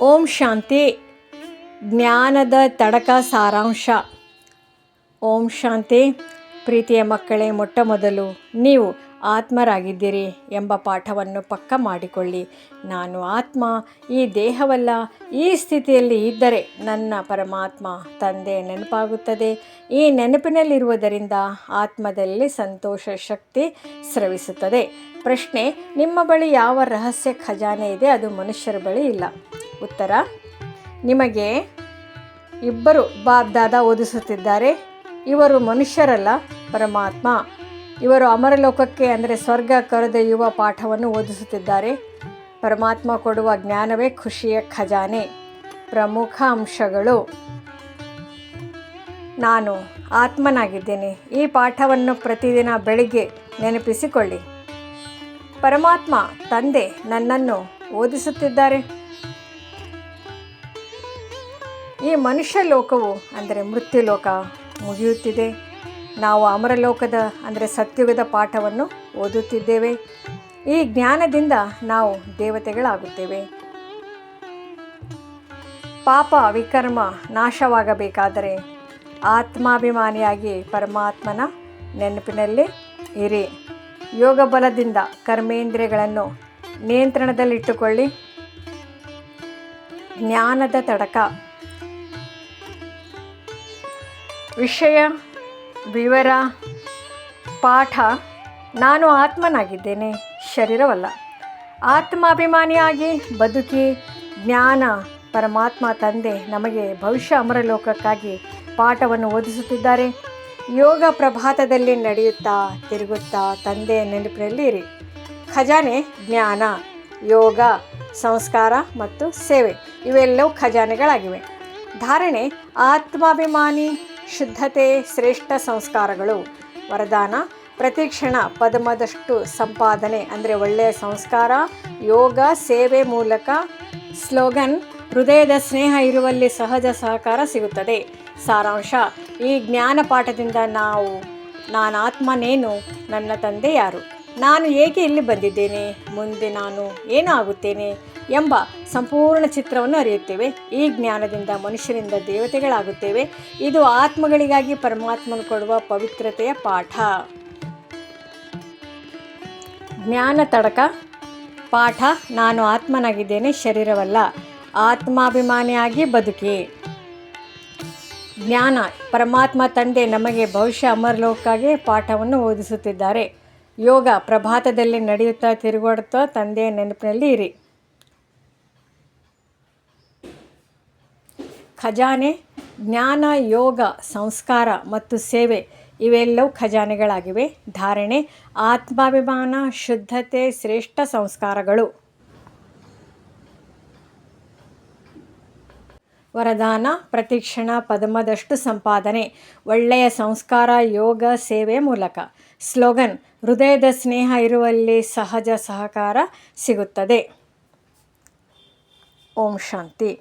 ಓಂ ಶಾಂತಿ, ಜ್ಞಾನದ ತಡಕ ಸಾರಾಂಶ. ಓಂ ಶಾಂತಿ, ಪ್ರೀತಿಯ ಮಕ್ಕಳೇ, ಮೊಟ್ಟ ಮೊದಲು ನೀವು ಆತ್ಮರಾಗಿದ್ದೀರಿ ಎಂಬ ಪಾಠವನ್ನು ಪಕ್ಕ ಮಾಡಿಕೊಳ್ಳಿ. ನಾನು ಆತ್ಮ, ಈ ದೇಹವಲ್ಲ, ಈ ಸ್ಥಿತಿಯಲ್ಲಿ ಇದ್ದರೆ ನನ್ನ ಪರಮಾತ್ಮ ತಂದೆ ನೆನಪಾಗುತ್ತದೆ. ಈ ನೆನಪಿನಲ್ಲಿರುವುದರಿಂದ ಆತ್ಮದಲ್ಲಿ ಸಂತೋಷ, ಶಕ್ತಿ ಸ್ರವಿಸುತ್ತದೆ. ಪ್ರಶ್ನೆ, ನಿಮ್ಮ ಬಳಿ ಯಾವ ರಹಸ್ಯ ಖಜಾನೆ ಇದೆ? ಅದು ಮನುಷ್ಯರ ಬಳಿ ಇಲ್ಲ. ಉತ್ತರ. ನಿಮಗೆ ಇಬ್ಬರು ಬಾಬ್ ದಾದಾ ಓದಿಸುತ್ತಿದ್ದಾರೆ. ಇವರು ಮನುಷ್ಯರಲ್ಲ, ಪರಮಾತ್ಮ. ಇವರು ಅಮರಲೋಕಕ್ಕೆ ಅಂದರೆ ಸ್ವರ್ಗ ಕರೆದೊಯ್ಯುವ ಪಾಠವನ್ನು ಓದಿಸುತ್ತಿದ್ದಾರೆ. ಪರಮಾತ್ಮ ಕೊಡುವ ಜ್ಞಾನವೇ ಖುಷಿಯ ಖಜಾನೆ. ಪ್ರಮುಖ ಅಂಶಗಳು. ನಾನು ಆತ್ಮನಾಗಿದ್ದೇನೆ. ಈ ಪಾಠವನ್ನು ಪ್ರತಿದಿನ ಬೆಳಿಗ್ಗೆ ನೆನಪಿಸಿಕೊಳ್ಳಿ. ಪರಮಾತ್ಮ, ತಂದೆ ನನ್ನನ್ನು ಓದಿಸುತ್ತಿದ್ದಾರೆ. ಈ ಮನುಷ್ಯ ಲೋಕವು ಅಂದರೆ ಮೃತ್ಯು ಲೋಕ ಮುಗಿಯುತ್ತಿದೆ. ನಾವು ಅಮರಲೋಕದ ಅಂದರೆ ಸತ್ಯುಗದ ಪಾಠವನ್ನು ಓದುತ್ತಿದ್ದೇವೆ. ಈ ಜ್ಞಾನದಿಂದ ನಾವು ದೇವತೆಗಳಾಗುತ್ತೇವೆ. ಪಾಪ ವಿಕರ್ಮ ನಾಶವಾಗಬೇಕಾದರೆ ಆತ್ಮಾಭಿಮಾನಿಯಾಗಿ ಪರಮಾತ್ಮನ ನೆನಪಿನಲ್ಲಿ ಇರಿ. ಯೋಗ ಬಲದಿಂದ ಕರ್ಮೇಂದ್ರಿಯಗಳನ್ನು ನಿಯಂತ್ರಣದಲ್ಲಿಟ್ಟುಕೊಳ್ಳಿ. ಜ್ಞಾನದ ತಡಕ ವಿಷಯ, ವಿವರ, ಪಾಠ. ನಾನು ಆತ್ಮನಾಗಿದ್ದೇನೆ, ಶರೀರವಲ್ಲ. ಆತ್ಮಾಭಿಮಾನಿಯಾಗಿ ಬದುಕಿ ಜ್ಞಾನ ಪರಮಾತ್ಮ ತಂದೆ ನಮಗೆ ಭವಿಷ್ಯ ಅಮರಲೋಕಕ್ಕಾಗಿ ಪಾಠವನ್ನು ಓದಿಸುತ್ತಿದ್ದಾರೆ. ಯೋಗ ಪ್ರಭಾತದಲ್ಲಿ ನಡೆಯುತ್ತಾ ತಿರುಗುತ್ತಾ ತಂದೆ ನೆನಪಿನಲ್ಲಿ ಇರಿ. ಖಜಾನೆ, ಜ್ಞಾನ, ಯೋಗ, ಸಂಸ್ಕಾರ ಮತ್ತು ಸೇವೆ ಇವೆಲ್ಲವೂ ಖಜಾನೆಗಳಾಗಿವೆ. ಧಾರಣೆ, ಆತ್ಮಾಭಿಮಾನಿ ಶುದ್ಧತೆ ಶ್ರೇಷ್ಠ ಸಂಸ್ಕಾರಗಳು. ವರದಾನ, ಪ್ರತಿಕ್ಷಣ, ಪದ್ಮದಷ್ಟು ಸಂಪಾದನೆ ಅಂದರೆ ಒಳ್ಳೆಯ ಸಂಸ್ಕಾರ, ಯೋಗ, ಸೇವೆ ಮೂಲಕ. ಸ್ಲೋಗನ್, ಹೃದಯದ ಸ್ನೇಹ ಇರುವಲ್ಲಿ ಸಹಜ ಸಹಕಾರ ಸಿಗುತ್ತದೆ. ಸಾರಾಂಶ, ಈ ಜ್ಞಾನ ಪಾಠದಿಂದ ನಾವು, ನಾನು ಆತ್ಮನೇನು ನನ್ನ ತಂದೆ ಯಾರು? ನಾನು ಏಕೆ ಇಲ್ಲಿ ಬಂದಿದ್ದೇನೆ? ಮುಂದೆ ನಾನು ಏನು ಆಗುತ್ತೇನೆ ಎಂಬ ಸಂಪೂರ್ಣ ಚಿತ್ರವನ್ನು ಅರಿಯುತ್ತೇವೆ. ಈ ಜ್ಞಾನದಿಂದ ಮನುಷ್ಯರಿಂದ ದೇವತೆಗಳಾಗುತ್ತೇವೆ. ಇದು ಆತ್ಮಗಳಿಗಾಗಿ ಪರಮಾತ್ಮನು ಕೊಡುವ ಪವಿತ್ರತೆಯ ಪಾಠ. ಜ್ಞಾನ ತಡಕ ಪಾಠ. ನಾನು ಆತ್ಮನಾಗಿದ್ದೇನೆ, ಶರೀರವಲ್ಲ. ಆತ್ಮಾಭಿಮಾನಿಯಾಗಿ ಬದುಕಿ. ಜ್ಞಾನ ಪರಮಾತ್ಮ ತಂದೆ ನಮಗೆ ಭವಿಷ್ಯ ಅಮರಲೋಕಕ್ಕೆ ಪಾಠವನ್ನು ಓದಿಸುತ್ತಿದ್ದಾರೆ. ಯೋಗ ಪ್ರಭಾತದಲ್ಲಿ ನಡೆಯುತ್ತಾ, ತಿರುಗಾಡುತ್ತಾ ತಂದೆಯ ನೆನಪಿನಲ್ಲಿ ಇರಿ. ಖಜಾನೆ, ಜ್ಞಾನ, ಯೋಗ, ಸಂಸ್ಕಾರ ಮತ್ತು ಸೇವೆ ಇವೆಲ್ಲವೂ ಖಜಾನೆಗಳಾಗಿವೆ. ಧಾರಣೆ, ಆತ್ಮಾಭಿಮಾನ, ಶುದ್ಧತೆ, ಶ್ರೇಷ್ಠ ಸಂಸ್ಕಾರಗಳು. ವರದಾನ, ಪ್ರತಿಕ್ಷಣ, ಪದಮದಷ್ಟು ಸಂಪಾದನೆ, ಒಳ್ಳೆಯ ಸಂಸ್ಕಾರ, ಯೋಗ, ಸೇವೆ ಮೂಲಕ. ಸ್ಲೋಗನ್, ಹೃದಯದ ಸ್ನೇಹ ಇರುವಲ್ಲಿ ಸಹಜ ಸಹಕಾರ ಸಿಗುತ್ತದೆ. ಓಂ ಶಾಂತಿ.